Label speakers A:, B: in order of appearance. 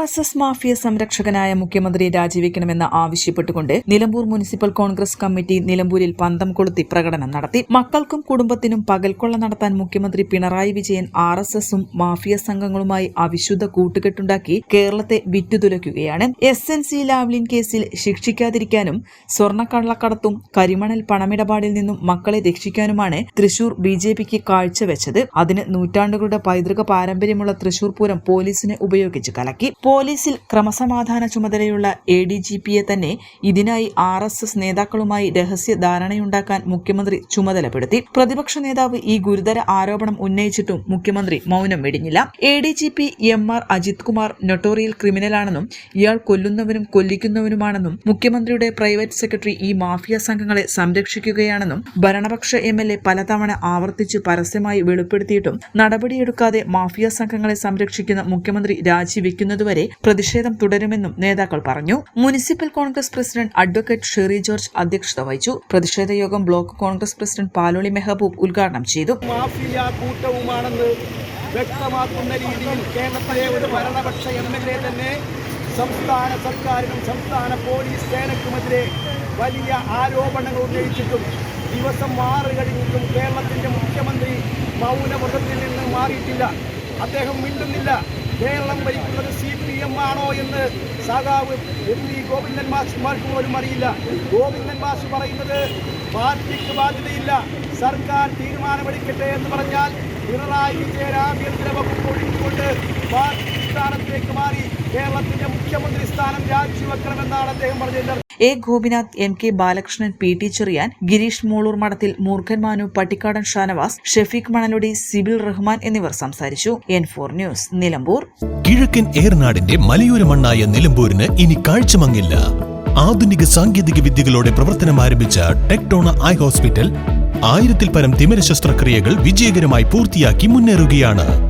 A: R S S mafia സംരക്ഷകനായ മുഖ്യമന്ത്രി രാജിവെക്കണമെന്ന് ആവശ്യപ്പെട്ടുകൊണ്ട് നിലമ്പൂർ മുനിസിപ്പൽ കോൺഗ്രസ് കമ്മിറ്റി നിലമ്പൂരിൽ പന്തം കൊളുത്തി പ്രകടനം നടത്തി. മക്കൾക്കും കുടുംബത്തിനും പകൽക്കൊള്ള നടത്താൻ മുഖ്യമന്ത്രി പിണറായി വിജയൻ ആർ എസ് എസും മാഫിയ സംഘങ്ങളുമായി അവിശുദ്ധ കൂട്ടുകെട്ടുണ്ടാക്കി കേരളത്തെ വിറ്റുതുലയ്ക്കുകയാണ് എസ് എൻ സി ലാവ്ലിൻ കേസിൽ ശിക്ഷിക്കാതിരിക്കാനും സ്വർണക്കള്ളക്കടത്തും കരിമണൽ പണമിടപാടിൽ നിന്നും മക്കളെ രക്ഷിക്കാനുമാണ് തൃശൂർ ബി ജെ പിക്ക് കാഴ്ചവെച്ചത്. അതിന് നൂറ്റാണ്ടുകളുടെ പൈതൃക പാരമ്പര്യമുള്ള തൃശൂർ പൂരം പോലീസിനെ ഉപയോഗിച്ച് കലക്കി. പോലീസിൽ ക്രമസമാധാന ചുമതലയുള്ള എ ഡി ജി പിയെ തന്നെ ഇതിനായി ആർ എസ് എസ് നേതാക്കളുമായി രഹസ്യ ധാരണയുണ്ടാക്കാൻ മുഖ്യമന്ത്രി ചുമതലപ്പെടുത്തി. പ്രതിപക്ഷ നേതാവ് ഈ ഗുരുതര ആരോപണം ഉന്നയിച്ചിട്ടും മുഖ്യമന്ത്രി മൗനം വെടിഞ്ഞില്ല. A D G P M R Ajith Kumar notorious ക്രിമിനലാണെന്നും ഇയാൾ കൊല്ലുന്നവനും കൊല്ലിക്കുന്നവനുമാണെന്നും മുഖ്യമന്ത്രിയുടെ പ്രൈവറ്റ് സെക്രട്ടറി ഈ മാഫിയ സംഘങ്ങളെ സംരക്ഷിക്കുകയാണെന്നും ഭരണപക്ഷ എം എൽ എ പലതവണ ആവർത്തിച്ച് പരസ്യമായി വെളിപ്പെടുത്തിയിട്ടും നടപടിയെടുക്കാതെ മാഫിയ സംഘങ്ങളെ സംരക്ഷിക്കുന്ന മുഖ്യമന്ത്രി രാജിവെക്കുന്നതുവരെ പ്രതിഷേധം തുടരുമെന്നും നേതാക്കൾ പറഞ്ഞു. Municipal Congress president advocate Sherry George അധ്യക്ഷത വഹിച്ചു. പ്രതിഷേധ യോഗം ബ്ലോക്ക് കോൺഗ്രസ് പ്രസിഡന്റ് പാലോളി മെഹബൂബ് ഉദ്ഘാടനം ചെയ്തു.
B: വ്യക്തമാക്കുന്ന രീതിയിൽ കേരളത്തിലെ ഒരു ഭരണപക്ഷ എം എൽ എ തന്നെ സംസ്ഥാന സർക്കാരിനും സംസ്ഥാന പോലീസ് സേനയ്ക്കുമെതിരെ വലിയ ആരോപണങ്ങൾ ഉന്നയിച്ചിട്ടും ദിവസം മാറി കഴിഞ്ഞിട്ടും കേരളത്തിന്റെ മുഖ്യമന്ത്രി മൗനവ്രതത്തിൽ നിന്ന് മാറിയിട്ടില്ല. അദ്ദേഹം മിണ്ടുന്നില്ല. കേരളം ഭരിക്കുന്നത് സി പി എം ആണോ എന്ന് സാധാവ് എം പി ഗോവിന്ദൻ മാഷിമാർക്ക് പോലും അറിയില്ല. ഗോവിന്ദൻ മാഷ് പറയുന്നത് പാർട്ടിക്ക് ബാധ്യതയില്ല. സർക്കാർ തീരുമാനമെടുക്കട്ടെ എന്ന് പറഞ്ഞാൽ പിണറായി വിജയൻ ആഭ്യന്തര വകുപ്പ് ഒഴിഞ്ഞുകൊണ്ട് പാർട്ടി സ്ഥാനത്തേക്ക് മാറി കേരളത്തിന്റെ മുഖ്യമന്ത്രി സ്ഥാനം രാജിവെക്കണമെന്നാണ് അദ്ദേഹം പറഞ്ഞത്.
A: A. Gopinath M. K. Balakrishnan P. T. Cherian Girish Moolur Madathil Moorkhan Manu Pattikkadan Shanavas Shefeeq Manaludi Sibil Rahman എന്നിവർ സംസാരിച്ചു. N four news Nilambur.
C: കിഴക്കൻ ഏർനാടിന്റെ മലയോര മണ്ണായ നിലമ്പൂരിന് ഇനി കാഴ്ചമങ്ങില്ല. ആധുനിക സാങ്കേതിക വിദ്യകളോടെ പ്രവർത്തനം ആരംഭിച്ച ടെക്ടോണ ഐ ഹോസ്പിറ്റൽ ആയിരത്തിൽ പരം തിമിര ശസ്ത്രക്രിയകൾ വിജയകരമായി പൂർത്തിയാക്കി മുന്നേറുകയാണ്.